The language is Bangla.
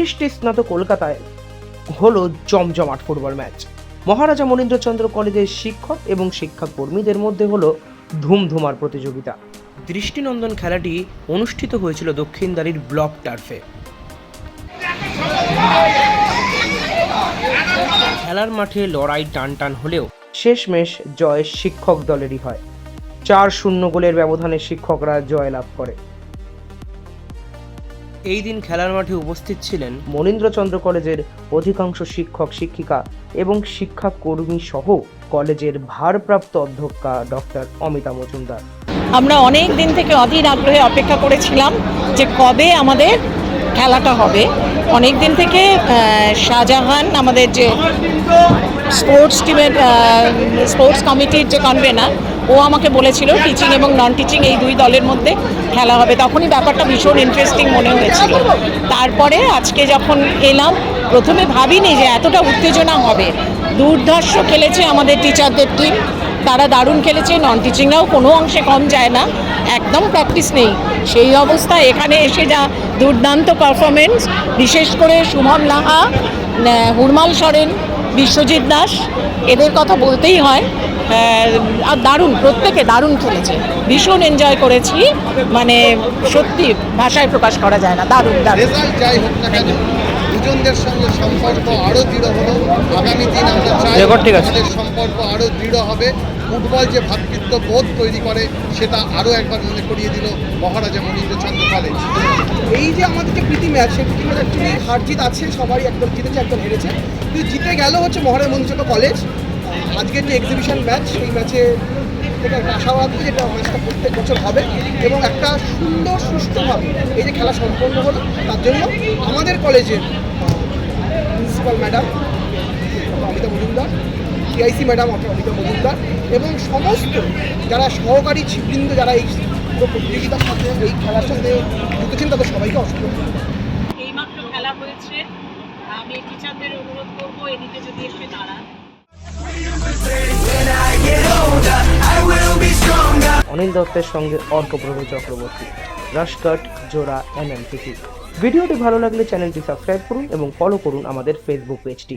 বৃষ্টি স্নাত কলকাতায়। হলো জমজমাট ফুটবল ম্যাচ। মহারাজা মনীন্দ্রচন্দ্র কলেজের শিক্ষক এবং শিক্ষাকর্মীদের মধ্যে হলো ধুমধুমার প্রতিযোগিতা। দৃষ্টিনন্দন খেলাটি অনুষ্ঠিত হয়েছিল দক্ষিণদারির ব্লক টার্ফে। খেলার মাঠে লড়াই টান টান হলেও শেষমেশ জয় শিক্ষক দলেরই হয়। চার শূন্য গোলের ব্যবধানে শিক্ষকরা জয়লাভ করে। এই দিন খেলার মাঠে উপস্থিত ছিলেন মনীন্দ্রচন্দ্র কলেজের অধিকাংশ শিক্ষক, শিক্ষিকা এবং শিক্ষাকর্মী সহ কলেজের ভারপ্রাপ্ত অধ্যক্ষা ডক্টর অমিতা মজুমদার। আমরা অনেক দিন থেকে অধীর আগ্রহে অপেক্ষা করেছিলাম যে কবে আমাদের খেলাটা হবে। অনেক দিন থেকে শাহজাহান আমাদের যে স্পোর্টস টিমের স্পোর্টস কমিটির যে কনভেনার ও আমাকে বলেছিল টিচিং এবং নন টিচিং এই দুই দলের মধ্যে খেলা হবে। তখনই ব্যাপারটা ভীষণ ইন্টারেস্টিং মনে হয়েছিল। তারপরে আজকে যখন এলাম, প্রথমে ভাবিনি যে এতটা উত্তেজনা হবে। দুর্ধর্ষ খেলেছে আমাদের টিচারদের টিম তারা দারুণ খেলেছে নন টিচিংরাও কোনো অংশে কম যায় না। একদম প্র্যাকটিস নেই। সেই অবস্থায় এখানে এসে যা দুর্দান্ত পারফরমেন্স বিশেষ করে শুভম লাহা হুরমাল সরেন বিশ্বজিৎ দাস এদের কথা বলতেই হয়। আর দারুণ প্রত্যেকে দারুণ খেলেছে। ভীষণ এনজয় করেছি। মানে সত্যি ভাষায় প্রকাশ করা যায় না। দারুণ দারুণ। দুজনদের সঙ্গে সম্পর্ক আরও দৃঢ় হলো। আগামী দিন আমরা চাই ঠিক আছে। আমাদের সম্পর্ক আরও দৃঢ় হবে। ফুটবল যে ভ্রাতৃত্ব বোধ তৈরি করে সেটা আরও একবার মনে করিয়ে দিল মহারাজা কলেজ। যে আমাদের যে প্রীতি ম্যাচ সেই প্রীতি ম্যাচ অ্যাকচুয়ালি হার জিত আছে সবারই একদম জিতেছে, একদম হেরেছে। কিন্তু জিতে গেল হচ্ছে মহারাজ মঞ্চক কলেজ। আজকের যে এক্সিবিশন ম্যাচ সেই ম্যাচে থেকে একটা আশাবাদী যেটা ম্যাচটা প্রত্যেক বছর হবে এবং একটা সুন্দর সুষ্ঠুভাবে এই যে খেলা সম্পন্ন হলো, তার জন্য আমাদের কলেজের principal madam Amita Majumdar TIC madam Amita Majumdar এবং সমস্ত যারা সহকারী বৃন্দ যারা এই প্রতিযোগিতার সাথে এই খেলার সাথে যুক্ত ছিলেন, তাদের সবাইকে অসংখ্য টিচারদের অনুরোধ করব এদিকে যদি এসে দাঁড়ান। অনিল দত্তের সঙ্গে অর্কপ্রভু চক্রবর্তী। রাশকাট, জোড়া এনএমটিভি ভিডিওটি ভালো লাগলে চ্যানেলটি সাবস্ক্রাইব করুন এবং ফলো করুন আমাদের ফেসবুক পেজটি